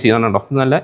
ചെയ്യുന്നുണ്ടോ നല്ല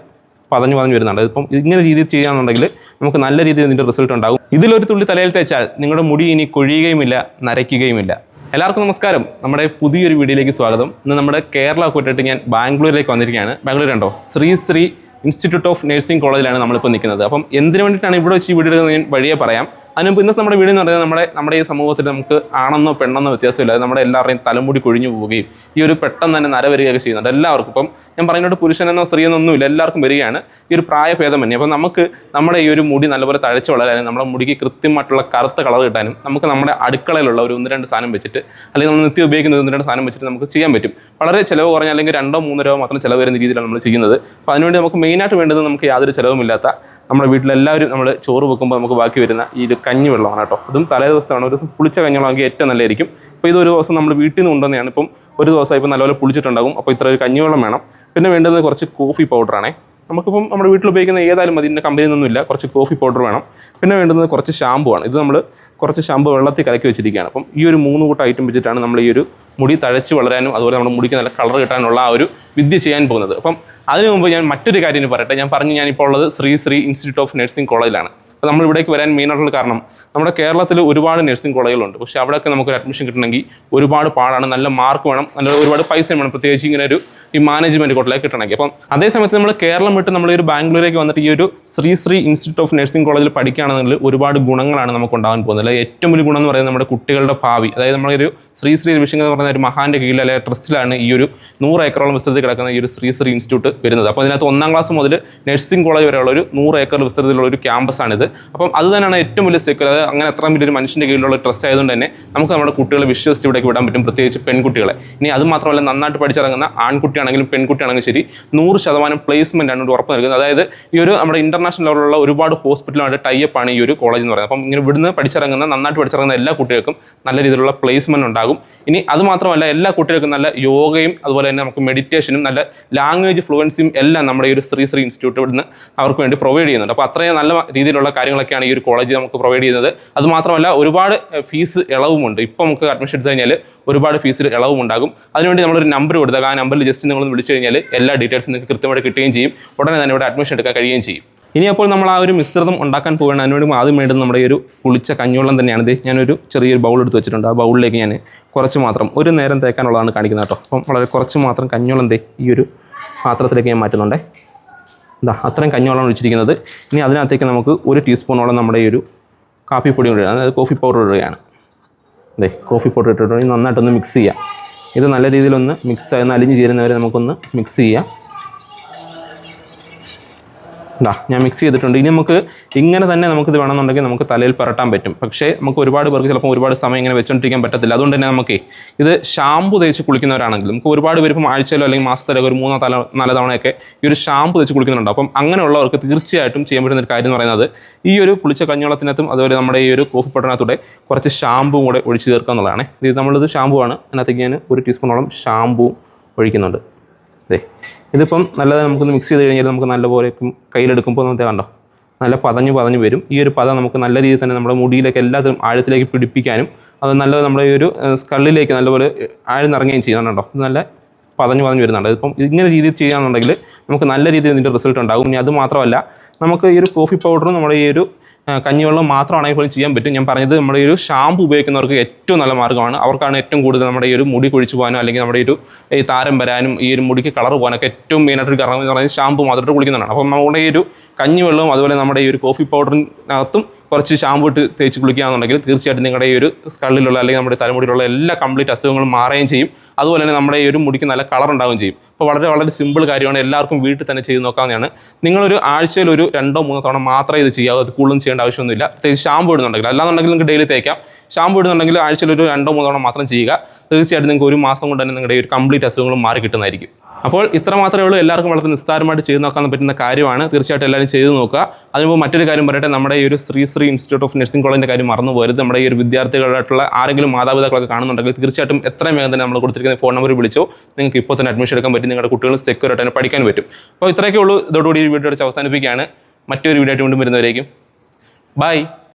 പതഞ്ഞു പതഞ്ഞു വരുന്നുണ്ട്. ഇപ്പം ഇങ്ങനെ രീതിയിൽ ചെയ്യുകയാണെന്നുണ്ടെങ്കിൽ നമുക്ക് നല്ല രീതിയിൽ ഇതിന്റെ റിസൾട്ട് ഉണ്ടാകും. ഇതിലൊരു തുള്ളി തലയിൽ തേച്ചാൽ നിങ്ങളുടെ മുടി ഇനി കൊഴിയുകയുമില്ല നരയ്ക്കുകയുമില്ല. എല്ലാവർക്കും നമസ്കാരം. നമ്മുടെ പുതിയൊരു വീഡിയോയിലേക്ക് സ്വാഗതം. ഇന്ന് നമ്മുടെ കേരള കൂട്ടിട്ട് ഞാൻ ബാംഗ്ലൂരിലേക്ക് വന്നിരിക്കുകയാണ്. ബാംഗ്ലൂർ ഉണ്ടോ? Sree Sree institute of nursing കോളേജിലാണ് നമ്മളിപ്പോൾ നിൽക്കുന്നത്. അപ്പം എന്തിനു വേണ്ടിയിട്ടാണ് ഇവിടെ വെച്ച് വീഡിയോ എടുക്കുന്നത് ഞാൻ വഴിയെ പറയാം? അതിന് മുമ്പ് ഇന്നത്തെ നമ്മുടെ വീടെന്ന് എന്ന് പറയുന്നത് നമ്മുടെ നമ്മുടെ ഈ സമൂഹത്തിൽ നമുക്ക് ആണെന്നോ പെണ്ണെന്നോ വ്യത്യാസമില്ല. നമ്മുടെ എല്ലാവരുടെയും തലമുടി കൊഴിഞ്ഞു പോവുകയും ഈ ഒരു പെട്ടെന്ന് തന്നെ നര വരികയൊക്കെ ചെയ്യുന്നുണ്ട്. എല്ലാവർക്കും ഇപ്പം ഞാൻ പറയുന്നത് പുരുഷനെന്നോ സ്ത്രീയെന്നോ ഇല്ല. എല്ലാവർക്കും വരികയാണ്. ഈ ഒരു പ്രായഭേദം തന്നെ. അപ്പം നമുക്ക് നമ്മുടെ ഈ ഒരു മുടി നല്ലപോലെ തഴച്ച് വളരാനും നമ്മുടെ മുടിക്ക് കൃത്യമായിട്ടുള്ള കറുത്ത കളർ കിട്ടാനും നമുക്ക് നമ്മുടെ അടുക്കളയിലുള്ള ഒരു ഒന്ന് രണ്ട് സാധനം വെച്ചിട്ട് അല്ലെങ്കിൽ നമ്മൾ നിത്യം ഉപയോഗിക്കുന്ന ഒന്ന് രണ്ട് സാധനം വെച്ചിട്ട് നമുക്ക് ചെയ്യാൻ പറ്റും. വളരെ ചിലവ് കുറഞ്ഞ അല്ലെങ്കിൽ രണ്ടോ മൂന്നോ രൂപ മാത്രം ചിലവ് വരുന്ന രീതിയിലാണ് നമ്മൾ ചെയ്യുന്നത്. അപ്പോൾ അതിനുവേണ്ടി നമുക്ക് മെയിനായിട്ട് വേണ്ടത് നമുക്ക് യാതൊരു ചിലവുമില്ലാത്ത നമ്മുടെ വീട്ടിലെല്ലാവരും നമ്മൾ ചോറ് വെക്കുമ്പോൾ നമുക്ക് ബാക്കി വരുന്ന ഈ ഒരു കഞ്ഞി വെള്ളമാണ് കേട്ടോ. അതും തലേ ദിവസത്താണ്. ഒരു ദിവസം പുളിച്ച കഞ്ഞിവെള്ളമെങ്കിൽ ഏറ്റവും നല്ലതായിരിക്കും. അപ്പോൾ ഇത് ഒരു ദിവസം നമ്മൾ വീട്ടിൽ നിന്ന് കൊണ്ടുവന്നെയാണ് ഇപ്പം ഒരു ദിവസം ഇപ്പോൾ നല്ലപോലെ പുളിച്ചിട്ടുണ്ടാകും. അപ്പോൾ ഇത്ര ഒരു കഞ്ഞിവെള്ളം വേണം. പിന്നെ വേണ്ടുന്നത് കുറച്ച് കോഫി പൗഡറാണേ നമുക്കിപ്പം നമ്മുടെ വീട്ടിൽ ഉപയോഗിക്കുന്ന ഏതായാലും മതി. ഇതിന്റെ കമ്പനിയിൽ നിന്നൊന്നുമില്ല കുറച്ച് കോഫി പൗഡർ വേണം. പിന്നെ വേണ്ടുന്നത് കുറച്ച് ഷാമ്പു ആണ്. ഇത് നമ്മൾ കുറച്ച് ഷാമ്പു വെള്ളത്തിൽ കലക്കി വെച്ചിരിക്കുകയാണ്. അപ്പം ഈ ഒരു മൂന്ന് കൂട്ടം ഐറ്റം വെച്ചിട്ടാണ് നമ്മൾ ഈ ഒരു മുടി തഴച്ച് വളരാനും അതുപോലെ നമ്മുടെ മുടിക്ക് നല്ല കളർ കിട്ടാനുള്ള ആ ഒരു വിദ്യ ചെയ്യാൻ പോകുന്നത്. അപ്പം അതിനു മുമ്പ് ഞാൻ മറ്റൊരു കാര്യം പറയട്ടെ. ഞാൻ പറഞ്ഞു ഞാനിപ്പോൾ ഉള്ളത് Sree Sree institute of nursing കോളേജിലാണ് നമ്മൾ ഇവിടേക്ക് വരാൻ മെയിനായിട്ടുള്ള കാരണം നമ്മുടെ കേരളത്തിൽ ഒരുപാട് നഴ്സിംഗ് കോളേജുകളുണ്ട്. പക്ഷേ അവിടെയൊക്കെ നമുക്കൊരു അഡ്മിഷൻ കിട്ടണമെങ്കിൽ ഒരുപാട് പാടാണ് നല്ല മാർക്ക് വേണം നല്ല ഒരുപാട് പൈസ വേണം. പ്രത്യേകിച്ച് ഇങ്ങനെ ഒരു ഈ മാനേജ്മെന്റ് കോട്ടിലേക്ക് കിട്ടണമെങ്കിൽ. അപ്പം അതേ സമയത്ത് നമ്മൾ കേരളം വിട്ട് നമ്മൾ ഒരു ബാംഗ്ലൂരേക്ക് വന്നിട്ട് ഈ ഒരു Sree Sree institute of nursing കോളേജിൽ പഠിക്കുകയാണെന്നുണ്ടെങ്കിൽ ഒരുപാട് ഗുണങ്ങളാണ് നമുക്ക് ഉണ്ടാകാൻ പോകുന്നത്. അല്ലെങ്കിൽ ഏറ്റവും വലിയ ഗുണം എന്ന് പറയുന്നത് നമ്മുടെ കുട്ടികളുടെ ഭാവി. അതായത് നമ്മളൊരു ശ്രീ ശ്രീ വിഷയം എന്ന് പറയുന്ന ഒരു മഹാന്റെ കീഴിൽ അല്ലെങ്കിൽ ട്രസ്റ്റിലാണ് ഈ ഒരു നൂറ് ഏക്കറോളം വിസ്തൃതി കിടക്കുന്ന ഈ ഒരു ശ്രീ ശ്രീ ഇൻസ്റ്റിറ്റ്യൂട്ട് വരുന്നത്. അപ്പോൾ അതിനകത്ത് ഒന്നാം ക്ലാസ് മുതൽ നഴ്സിംഗ് കോളേജ് വരെയുള്ള ഒരു നൂറ് ഏക്കർ വിസ്തൃതിയിലുള്ള ഒരു ക്യാമ്പസാണിത് അപ്പം അത് തന്നെയാണ് ഏറ്റവും വലിയ സെക്യൂർ അത് അങ്ങനെ അത്രയും വലിയൊരു മനുഷ്യന്റെ കീഴിലുള്ള ട്രസ്റ്റ് ആയതുകൊണ്ട് തന്നെ നമുക്ക് നമ്മുടെ കുട്ടികളെ വിശ്വസിച്ച് ഇവിടേക്ക് വിടാൻ പറ്റും പ്രത്യേകിച്ച് പെൺകുട്ടികളെ. ഇനി അത് മാത്രമല്ല നന്നായിട്ട് പഠിച്ചിറങ്ങുന്ന ആൺകുട്ടിയാണെങ്കിലും പെൺകുട്ടിയാണെങ്കിലും ശരി നൂറ് ശതമാനം പ്ലേസ്മെന്റ് ആണ് ഉറപ്പ് നൽകുന്നത്. അതായത് ഈ ഒരു നമ്മുടെ ഇന്റർനാഷണൽ ലെവലിലുള്ള ഒരുപാട് ഹോസ്പിറ്റലുമായിട്ട് ടൈപ്പ് ആണ് ഈ ഒരു കോളേജ് എന്ന് പറയുന്നത്. അപ്പം ഇങ്ങനെ ഇവിടുന്ന് പഠിച്ചിറങ്ങുന്ന നന്നായിട്ട് പഠിച്ചിറങ്ങുന്ന എല്ലാ കുട്ടികൾക്കും നല്ല രീതിയിലുള്ള പ്ലേസ്മെന്റ് ഉണ്ടാകും. ഇനി അത് മാത്രമല്ല എല്ലാ കുട്ടികൾക്കും നല്ല യോഗയും അതുപോലെ തന്നെ നമുക്ക് മെഡിറ്റേഷനും നല്ല ലാംഗ്വേജ് ഫ്ലുവൻസിയും എല്ലാം നമ്മുടെ ഈ ഒരു ശ്രീ ശ്രീ ഇൻസ്റ്റിറ്റ്യൂട്ട് ഇവിടുന്ന് അവർക്ക് വേണ്ടി പ്രൊവൈഡ് ചെയ്യുന്നുണ്ട്. അപ്പോൾ അത്രയും നല്ല രീതിയിലുള്ള കാര്യങ്ങളൊക്കെയാണ് ഈ ഒരു കോളേജ് നമുക്ക് പ്രൊവൈഡ് ചെയ്യുന്നത്. അതുമാത്രമല്ല ഒരുപാട് ഫീസ് ഇളവുമുണ്ട്. ഇപ്പോൾ നമുക്ക് അഡ്മിഷൻ എടുത്തു കഴിഞ്ഞാൽ ഒരുപാട് ഫീസിൽ ഇളവും ഉണ്ടാകും അതിനുവേണ്ടി നമ്മളൊരു നമ്പർ കൊടുത്താൽ ആ നമ്പറിൽ ജസ്റ്റ് നിങ്ങൾ വിളിച്ചു കഴിഞ്ഞാൽ എല്ലാ ഡീറ്റെയിൽസും നിങ്ങൾക്ക് കൃത്യമായിട്ട് കിട്ടുകയും ചെയ്യും. ഉടനെ തന്നെ ഇവിടെ അഡ്മിഷൻ എടുക്കാൻ കഴിയുകയും ചെയ്യും. ഇനി അപ്പോൾ നമ്മൾ ആ ഒരു മിശ്രിതം ഉണ്ടാക്കാൻ പോവുകയാണ്. അതിനുവേണ്ടി ആദ്യം വേണ്ടത് നമ്മുടെ ഒരു പുളിച്ച കഞ്ഞിവെള്ളം തന്നെയാണ്. ഇത് ഞാനൊരു ചെറിയൊരു ബൗൾ എടുത്ത് വെച്ചിട്ടുണ്ട്. ആ ബൗളിലേക്ക് ഞാൻ കുറച്ച് മാത്രം ഒരു നേരം തേക്കാനുള്ളതാണ് കാണിക്കുന്നത് കേട്ടോ. അപ്പം വളരെ കുറച്ച് മാത്രം കഞ്ഞിവെള്ളം തേ ഈ ഒരു പാത്രത്തിലേക്ക് ഞാൻ മാറ്റുന്നുണ്ടേ. ഇതാ അത്രയും കഞ്ഞിവെള്ളം ഒഴിച്ചിരിക്കുന്നത്. ഇനി അതിനകത്തേക്ക് നമുക്ക് ഒരു ടീസ്പൂണോളം നമ്മുടെ ഈ ഒരു കാപ്പിപ്പൊടി കൂടി അതായത് കോഫി പൗഡർ ഇടുകയാണ്. അതെ കോഫി പൗഡർ ഇട്ടിട്ടുണ്ടെങ്കിൽ നന്നായിട്ടൊന്ന് മിക്സ് ചെയ്യാം. ഇത് നല്ല രീതിയിലൊന്ന് മിക്സ് ആയി അലിഞ്ഞ് ചേരുന്നവരെ നമുക്കൊന്ന് മിക്സ് ചെയ്യാം. ഇതാ ഞാൻ മിക്സ് ചെയ്തിട്ടുണ്ട്. ഇനി നമുക്ക് ഇങ്ങനെ തന്നെ നമുക്കിത് വേണമെന്നുണ്ടെങ്കിൽ നമുക്ക് തലയിൽ പുരട്ടാൻ പറ്റും. പക്ഷേ നമുക്ക് ഒരുപാട് പേർക്ക് ചിലപ്പോൾ ഒരുപാട് സമയം ഇങ്ങനെ വെച്ചുകൊണ്ടിരിക്കാൻ പറ്റത്തില്ല. അതുകൊണ്ട് തന്നെ നമുക്ക് ഇത് ഷാമ്പു തേച്ച് കുളിക്കുന്നവരാണെങ്കിലും നമുക്ക് ഒരുപാട് പേര് ഇപ്പം ആഴ്ചയിലോ അല്ലെങ്കിൽ മാസത്തിലോ ഒരു മൂന്നോ തല നാല് തവണയൊക്കെ ഈ ഒരു ഷാമ്പു തേച്ച് കുളിക്കുന്നുണ്ട്. അപ്പം അങ്ങനെയുള്ളവർക്ക് തീർച്ചയായിട്ടും ചെയ്യാൻ പറ്റുന്ന ഒരു കാര്യം എന്ന് പറയുന്നത് ഈ ഒരു പുളിച്ച കഞ്ഞോളത്തിനകത്തും അതുപോലെ നമ്മുടെ ഈ ഒരു കോഫി പട്ടണത്തൂടെ കുറച്ച് ഷാമ്പും കൂടെ ഒഴിച്ച് ചേർക്കുക എന്നുള്ളതാണ്. ഇത് നമ്മളിത് ഷാമ്പു ആണ്. അതിനകത്തേക്ക് ഞാൻ ഒരു ടീസ്പൂണോളം ഷാമ്പു ഒഴിക്കുന്നുണ്ട്. അതെ ഇതിപ്പം നല്ലത് നമുക്കൊന്ന് മിക്സ് ചെയ്ത് കഴിഞ്ഞാൽ നമുക്ക് നല്ലപോലെ കയ്യിലെടുക്കുമ്പോൾ നമുക്ക് കണ്ടോ നല്ല പതഞ്ഞ് പതഞ്ഞ് വരും. ഈ ഒരു പദം നമുക്ക് നല്ല രീതിയിൽ തന്നെ നമ്മുടെ മുടിയിലേക്ക് എല്ലാത്തിനും ആഴത്തിലേക്ക് പിടിപ്പിക്കാനും അത് നല്ല നമ്മുടെ ഈ ഒരു സ്കള്ളിലേക്ക് നല്ലപോലെ ആഴ്ന്നിറങ്ങുകയും ചെയ്യുന്നുണ്ടോ ഇത് നല്ല പതഞ്ഞ് പതഞ്ഞ് വരുന്നുണ്ട്. ഇപ്പം ഇങ്ങനെ രീതിയിൽ ചെയ്യുകയാണെന്നുണ്ടെങ്കിൽ നമുക്ക് നല്ല രീതിയിൽ ഇതിന്റെ റിസൾട്ട് ഉണ്ടാകും. ഇനി അത് മാത്രമല്ല നമുക്ക് ഈ ഒരു കോഫി പൗഡറും നമ്മുടെ ഈ ഒരു കഞ്ഞിവെള്ളം മാത്രമാണെങ്കിൽ പോലും ചെയ്യാൻ പറ്റും. ഞാൻ പറഞ്ഞത് നമ്മുടെ ഒരു ഷാമ്പു ഉപയോഗിക്കുന്നവർക്ക് ഏറ്റവും നല്ല മാർഗമാണ്. അവർക്കാണ് ഏറ്റവും കൂടുതൽ നമ്മുടെ ഈ ഒരു മുടി കുഴിച്ചു പോകാനോ അല്ലെങ്കിൽ നമ്മുടെ ഒരു ഈ താരം വരാനും ഈ ഒരു മുടിക്ക് കളർ പോകാനൊക്കെ ഏറ്റവും മെയിനായിട്ടൊരു കാരണം എന്ന് പറയുന്നത് ഷാമ്പു മാത്രമായിട്ട് കുളിക്കുന്നതാണ്. അപ്പം നമ്മുടെ ഈ ഒരു കഞ്ഞിവെള്ളവും അതുപോലെ നമ്മുടെ ഈ ഒരു കോഫി പൗഡറിനകത്തും കുറച്ച് ഷാമ്പു ഇട്ട് തേച്ച് കുളിക്കുകയാണെന്നുണ്ടെങ്കിൽ തീർച്ചയായിട്ടും നിങ്ങളുടെ ഈ ഒരു സ്കള്ളിലുള്ള അല്ലെങ്കിൽ നമ്മുടെ തലമുടിയിലുള്ള എല്ലാ കംപ്ലീറ്റ് അസുഖങ്ങളും മാറുകയും ചെയ്യും. അതുപോലെ തന്നെ നമ്മുടെ ഈ ഒരു മുടിക്ക് നല്ല കളർ ഉണ്ടാവുകയും ചെയ്യും. അപ്പോൾ വളരെ വളരെ സിമ്പിൾ കാര്യമാണ്. എല്ലാവർക്കും വീട്ടിൽ തന്നെ ചെയ്ത് നോക്കാവുന്നതാണ്. നിങ്ങളൊരു ആഴ്ചയിൽ ഒരു രണ്ടോ മൂന്നോ തവണ മാത്രമേ ഇത് ചെയ്യാവൂ. അത് കൂടുതലും ചെയ്യേണ്ട ആവശ്യമൊന്നുമില്ല. പ്രത്യേകിച്ച് ഷാമ്പു ഇടുന്നുണ്ടെങ്കിൽ. അല്ലാന്നുണ്ടെങ്കിൽ നിങ്ങൾക്ക് ഡെയിലി തേക്കാം. ഷാമ്പു ഇടുന്നുണ്ടെങ്കിൽ ആഴ്ചയിൽ ഒരു രണ്ടോ മൂന്നോ തവണ മാത്രം ചെയ്യുക. തീർച്ചയായിട്ടും നിങ്ങൾക്ക് ഒരു മാസം കൊണ്ട് തന്നെ നിങ്ങളുടെ ഈ ഒരു കംപ്ലീറ്റ് അസുഖങ്ങളും മാറി കിട്ടുന്നതായിരിക്കും. അപ്പോൾ ഇത്ര മാത്രമേ ഉള്ളൂ. എല്ലാവർക്കും വളരെ നിസ്സാരമായിട്ട് ചെയ്തു നോക്കാൻ പറ്റുന്ന കാര്യമാണ്. തീർച്ചയായിട്ടും എല്ലാവരും ചെയ്തു നോക്കുക. അതിനുമ്പോൾ മറ്റൊരു കാര്യം പറയട്ടെ. നമ്മുടെ ഈ ഒരു Sree Sree institute of nursing കോളേജിന്റെ കാര്യം മറന്നു പോരുത്. നമ്മുടെ ഈ ഒരു വിദ്യാർത്ഥികളായിട്ടുള്ള ആരെങ്കിലും മാതാപിതാക്കളൊക്കെ കാണുന്നുണ്ടെങ്കിൽ തീർച്ചയായിട്ടും എത്രയും വേഗം തന്നെ നമ്മൾ കൊടുത്തിരിക്കുന്ന ഫോൺ നമ്പർ വിളിച്ചോ. നിങ്ങൾക്ക് ഇപ്പോൾ തന്നെ അഡ്മിഷൻ എടുക്കാൻ പറ്റും. നിങ്ങളുടെ കുട്ടികൾ സെക്യൂർ ആയിട്ട് തന്നെ പഠിക്കാൻ പറ്റും. അപ്പോൾ ഇത്രയൊക്കെ ഉള്ളൂ. ഇതോടുകൂടി ഈ വീഡിയോ അടിച്ച് അവസാനിപ്പിക്കുകയാണ്. മറ്റൊരു വീഡിയോ ആയിട്ട് വീണ്ടും വരുന്നവരേക്കും. ബൈ